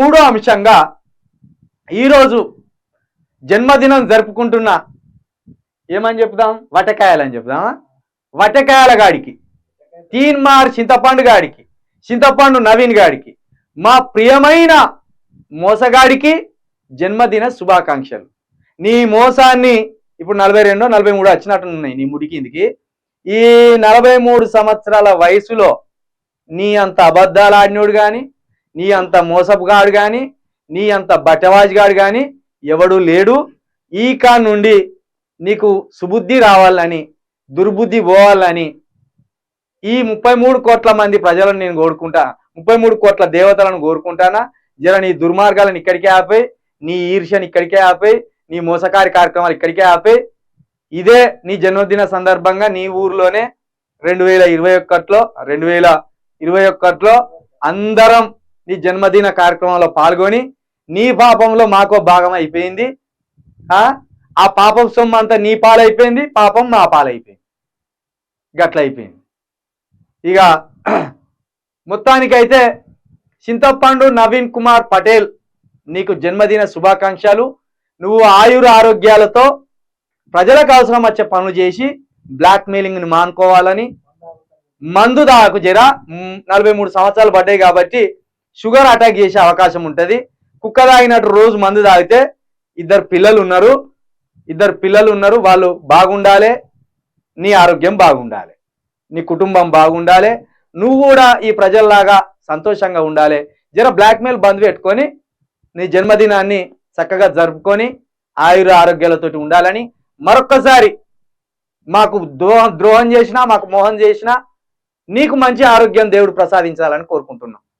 మూడో అంశంగా ఈరోజు జన్మదినం జరుపుకుంటున్న ఏమని చెప్దాం? వటకాయలని చెప్దామా? వటకాయల గాడికి. తీన్మార్ చింతపండు గాడికి. చింతపండు నవీన్ గాడికి. మా ప్రియమైన మోసగాడికి జన్మదిన శుభాకాంక్షలు. నీ మోసాన్ని ఇప్పుడు నలభై రెండో నలభై మూడో వచ్చినట్టున్నాయి నీ ముడికిందికి ఈ నలభై మూడు సంవత్సరాల వయసులో నీ అంత అబద్ధాలు ఆడినోడు కానీ నీ అంత మోసపుగాడు కానీ నీ అంత బట్టవాజిగాడు కానీ ఎవడు లేడు. ఈ కా నుండి నీకు సుబుద్ధి రావాలని దుర్బుద్ధి పోవాలని ఈ ముప్పై మూడు కోట్ల మంది ప్రజలను నేను కోరుకుంటా. ముప్పై మూడు కోట్ల దేవతలను కోరుకుంటానా? జర నీ దుర్మార్గాలను ఇక్కడికే ఆపేయి నీ ఈర్ష్యని ఇక్కడికే ఆపేయి నీ మోసకారి కార్యక్రమాలు ఇక్కడికే ఆపేయి ఇదే నీ జన్మదిన సందర్భంగా నీ ఊర్లోనే రెండు వేల ఇరవై ఒకటిలో రెండు వేల ఇరవై ఒకటిలో అందరం నీ జన్మదిన కార్యక్రమంలో పాల్గొని నీ పాపంలో మాకో భాగం అయిపోయింది. ఆ? పాపం సొమ్ము అంతా నీ పాలైపోయింది పాపం మా పాలైపోయింది. గట్ల అయిపోయింది ఇక మొత్తానికైతే చింతపండు నవీన్ కుమార్ పటేల్ నీకు జన్మదిన శుభాకాంక్షలు. నువ్వు ఆయుర ఆరోగ్యాలతో ప్రజలకు అవసరం వచ్చే పనులు చేసి బ్లాక్ మెయిలింగ్ని మానుకోవాలని. మందు దాకు జర నలభై మూడు సంవత్సరాలు పడ్డాయి కాబట్టి షుగర్ అటాక్ చేసే అవకాశం ఉంటుంది. కుక్క తాగినట్టు రోజు మందు తాగితే ఇద్దరు పిల్లలు ఉన్నారు. ఇద్దరు పిల్లలు ఉన్నారు. వాళ్ళు బాగుండాలి. నీ ఆరోగ్యం బాగుండాలి. నీ కుటుంబం బాగుండాలి. నువ్వు కూడా ఈ ప్రజల్లాగా సంతోషంగా ఉండాలి. జర బ్లాక్మెయిల్ బంద్ పెట్టుకొని నీ జన్మదినాన్ని చక్కగా జరుపుకొని ఆయుర ఆరోగ్యాలతోటి ఉండాలని మరొక్కసారి మాకు ద్రోహం ద్రోహం చేసినా మాకు మోహం చేసినా నీకు మంచి ఆరోగ్యం దేవుడు ప్రసాదించాలని కోరుకుంటున్నాం.